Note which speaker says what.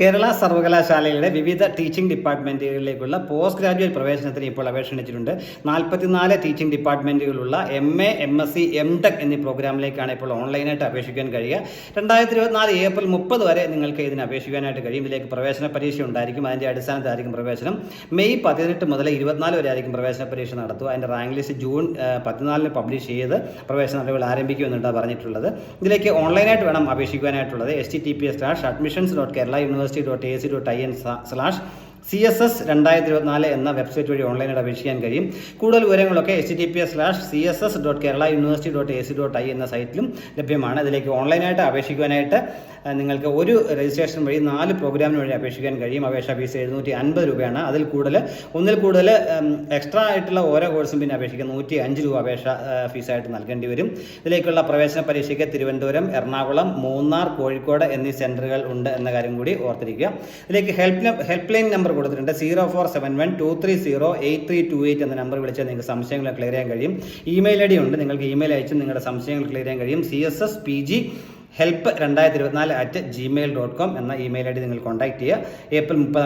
Speaker 1: കേരള സർവകലാശാലയുടെ വിവിധ teaching ഡിപ്പാർട്ട്മെന്റുകളിലേക്കുള്ള post graduate പ്രവേശനത്തിന് ഇപ്പോൾ അപേക്ഷ ക്ഷണിച്ചിട്ടുണ്ട് നാൽപ്പത്തിനാല് teaching ഡിപ്പാർട്ട്മെന്റുകളുള്ള M A M S C M tech എന്നീ പ്രോഗ്രാമിലേക്കാണ് ഇപ്പോൾ ഓൺലൈനായിട്ട് അപേക്ഷിക്കാൻ കഴിയുക. രണ്ടായിരത്തി ഇരുപത്തിനാല് ഏപ്രിൽ മുപ്പത് വരെ നിങ്ങൾക്ക് ഇതിന് അപേക്ഷിക്കാനായിട്ട് കഴിയും. ഇതിലേക്ക് പ്രവേശന പരീക്ഷ ഉണ്ടായിരിക്കും. അതിന്റെ അടിസ്ഥാനത്തിലായിരിക്കും പ്രവേശനം. മെയ് പതിനെട്ട് മുതൽ ഇരുപത്തിനാല് വരെ ആയിരിക്കും പ്രവേശന പരീക്ഷ നടത്തുക. അതിന്റെ റാങ്ക് ലിസ്റ്റ് ജൂൺ പതിനാലിന് പബ്ലിഷ് ചെയ്ത് പ്രവേശന നടപടികൾ ആരംഭിക്കുമെന്നുണ്ടാണ് പറഞ്ഞിട്ടുള്ളത്. ഇതിലേക്ക് ഓൺലൈനായിട്ട് വേണം അപേക്ഷിക്കാനായിട്ടുള്ളത് S T T P S dash admissions dot Kerala university dot A C S S രണ്ടായിരത്തി ഇരുപത്തിനാല് എന്ന വെബ്സൈറ്റ് വഴി ഓൺലൈനായിട്ട് അപേക്ഷിക്കാൻ കഴിയും. കൂടുതൽ വിവരങ്ങളൊക്കെ H T P S slash C S S dot Kerala university dot A C dot I എന്ന സൈറ്റിലും ലഭ്യമാണ്. അതിലേക്ക് ഓൺലൈനായിട്ട് അപേക്ഷിക്കുവാനായിട്ട് നിങ്ങൾക്ക് ഒരു രജിസ്ട്രേഷൻ വഴി നാല് പ്രോഗ്രാമിന് വഴി അപേക്ഷിക്കാൻ കഴിയും. അപേക്ഷാ ഫീസ് എഴുന്നൂറ്റി അൻപത് രൂപയാണ്. അതിൽ കൂടുതൽ ഒന്നിൽ കൂടുതൽ എക്സ്ട്രാ ആയിട്ടുള്ള ഓരോ കോഴ്സും പിന്നെ അപേക്ഷിക്കാൻ നൂറ്റി അഞ്ച് രൂപ അപേക്ഷ ഫീസായിട്ട് നൽകേണ്ടി വരും. ഇതിലേക്കുള്ള പ്രവേശന പരീക്ഷയ്ക്ക് തിരുവനന്തപുരം എറണാകുളം മൂന്നാർ കോഴിക്കോട് എന്നീ സെന്ററുകൾ ഉണ്ട് എന്ന കാര്യം കൂടി ഓർത്തിരിക്കുക. ഇതിലേക്ക് ഹെൽപ്പ് ഹെൽപ്പ് ലൈൻ നമ്പർ കൊടുത്തിട്ടുണ്ട്. Zero four seven one two three zero eight three two eight എന്ന നമ്പർ വിളിച്ചാൽ നിങ്ങൾക്ക് സംശയങ്ങൾ ക്ലിയർ ചെയ്യാൻ കഴിയും. ഇമെയിൽ ഐ ഡി ഉണ്ട്. നിങ്ങൾക്ക് ഇമെയിൽ അയച്ച് നിങ്ങളുടെ സംശയങ്ങൾ ക്ലിയർ ചെയ്യാൻ കഴിയും. C S S P G help രണ്ടായിരത്തി ഇരുപത്തിനാല് അറ്റ് ജിമെയിൽ ഡോട്ട് കോം എന്ന ഇമെയിൽ ഐ ഡി നിങ്ങൾ കോൺടാക്ട് ചെയ്യുക. ഏപ്രിൽ മുപ്പതാം